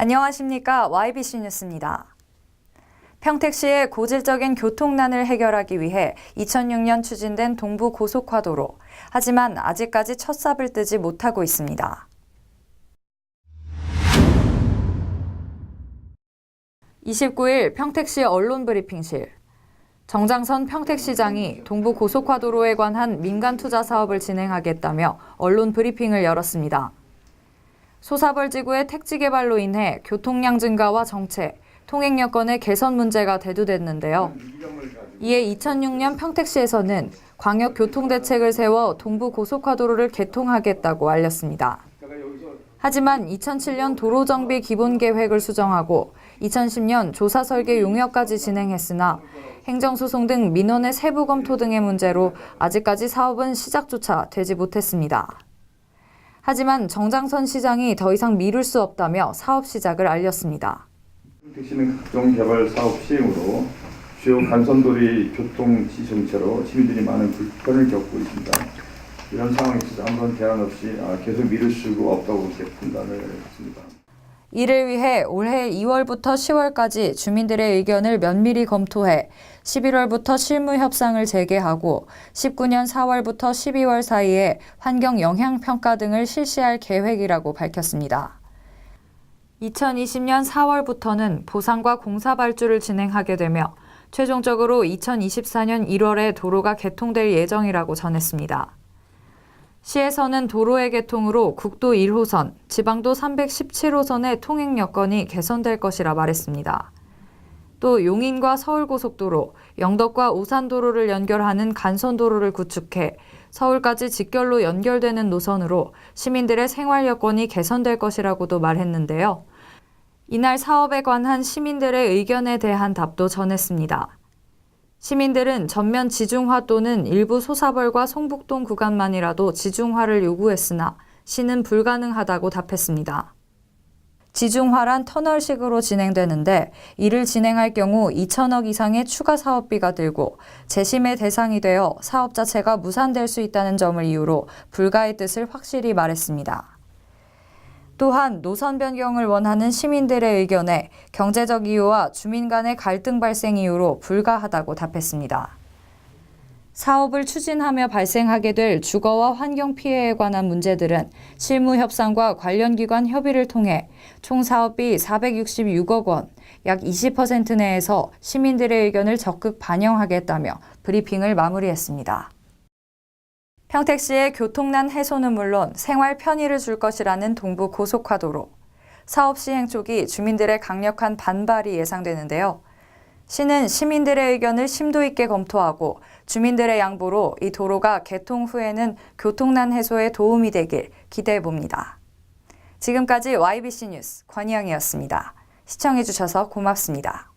안녕하십니까. YBC 뉴스입니다. 평택시의 고질적인 교통난을 해결하기 위해 2006년 추진된 동부 고속화도로. 하지만 아직까지 첫 삽을 뜨지 못하고 있습니다. 29일 평택시 언론 브리핑실. 정장선 평택시장이 동부 고속화도로에 관한 민간 투자 사업을 진행하겠다며 언론 브리핑을 열었습니다. 소사벌지구의 택지 개발로 인해 교통량 증가와 정체, 통행 여건의 개선 문제가 대두됐는데요. 이에 2006년 평택시에서는 광역 교통 대책을 세워 동부 고속화도로를 개통하겠다고 알렸습니다. 하지만 2007년 도로 정비 기본 계획을 수정하고 2010년 조사 설계 용역까지 진행했으나 행정 소송 등 민원의 세부 검토 등의 문제로 아직까지 사업은 시작조차 되지 못했습니다. 하지만 정장선 시장이 더 이상 미룰 수 없다며 사업 시작을 알렸습니다. 택시는 각종 개발 사업 시행으로 주요 간선도리 교통 지정체로 시민들이 많은 불편을 겪고 있습니다. 이런 상황에 있어서 아무런 대안 없이 아, 계속 미룰 수가 없다고 판단을 했습니다. 이를 위해 올해 2월부터 10월까지 주민들의 의견을 면밀히 검토해 11월부터 실무 협상을 재개하고 19년 4월부터 12월 사이에 환경 영향 평가 등을 실시할 계획이라고 밝혔습니다. 2020년 4월부터는 보상과 공사 발주를 진행하게 되며 최종적으로 2024년 1월에 도로가 개통될 예정이라고 전했습니다. 시에서는 도로의 개통으로 국도 1호선, 지방도 317호선의 통행 여건이 개선될 것이라 말했습니다. 또 용인과 서울고속도로, 영덕과 오산도로를 연결하는 간선도로를 구축해 서울까지 직결로 연결되는 노선으로 시민들의 생활 여건이 개선될 것이라고도 말했는데요. 이날 사업에 관한 시민들의 의견에 대한 답도 전했습니다. 시민들은 전면 지중화 또는 일부 소사벌과 송북동 구간만이라도 지중화를 요구했으나 시는 불가능하다고 답했습니다. 지중화란 터널식으로 진행되는데 이를 진행할 경우 2천억 이상의 추가 사업비가 들고 재심의 대상이 되어 사업 자체가 무산될 수 있다는 점을 이유로 불가의 뜻을 확실히 말했습니다. 또한 노선 변경을 원하는 시민들의 의견에 경제적 이유와 주민 간의 갈등 발생 이유로 불가하다고 답했습니다. 사업을 추진하며 발생하게 될 주거와 환경 피해에 관한 문제들은 실무 협상과 관련 기관 협의를 통해 총 사업비 466억 원, 약 20% 내에서 시민들의 의견을 적극 반영하겠다며 브리핑을 마무리했습니다. 평택시의 교통난 해소는 물론 생활 편의를 줄 것이라는 동부 고속화도로. 사업 시행 초기 주민들의 강력한 반발이 예상되는데요. 시는 시민들의 의견을 심도 있게 검토하고 주민들의 양보로 이 도로가 개통 후에는 교통난 해소에 도움이 되길 기대해 봅니다. 지금까지 YBC 뉴스 권희영이었습니다. 시청해 주셔서 고맙습니다.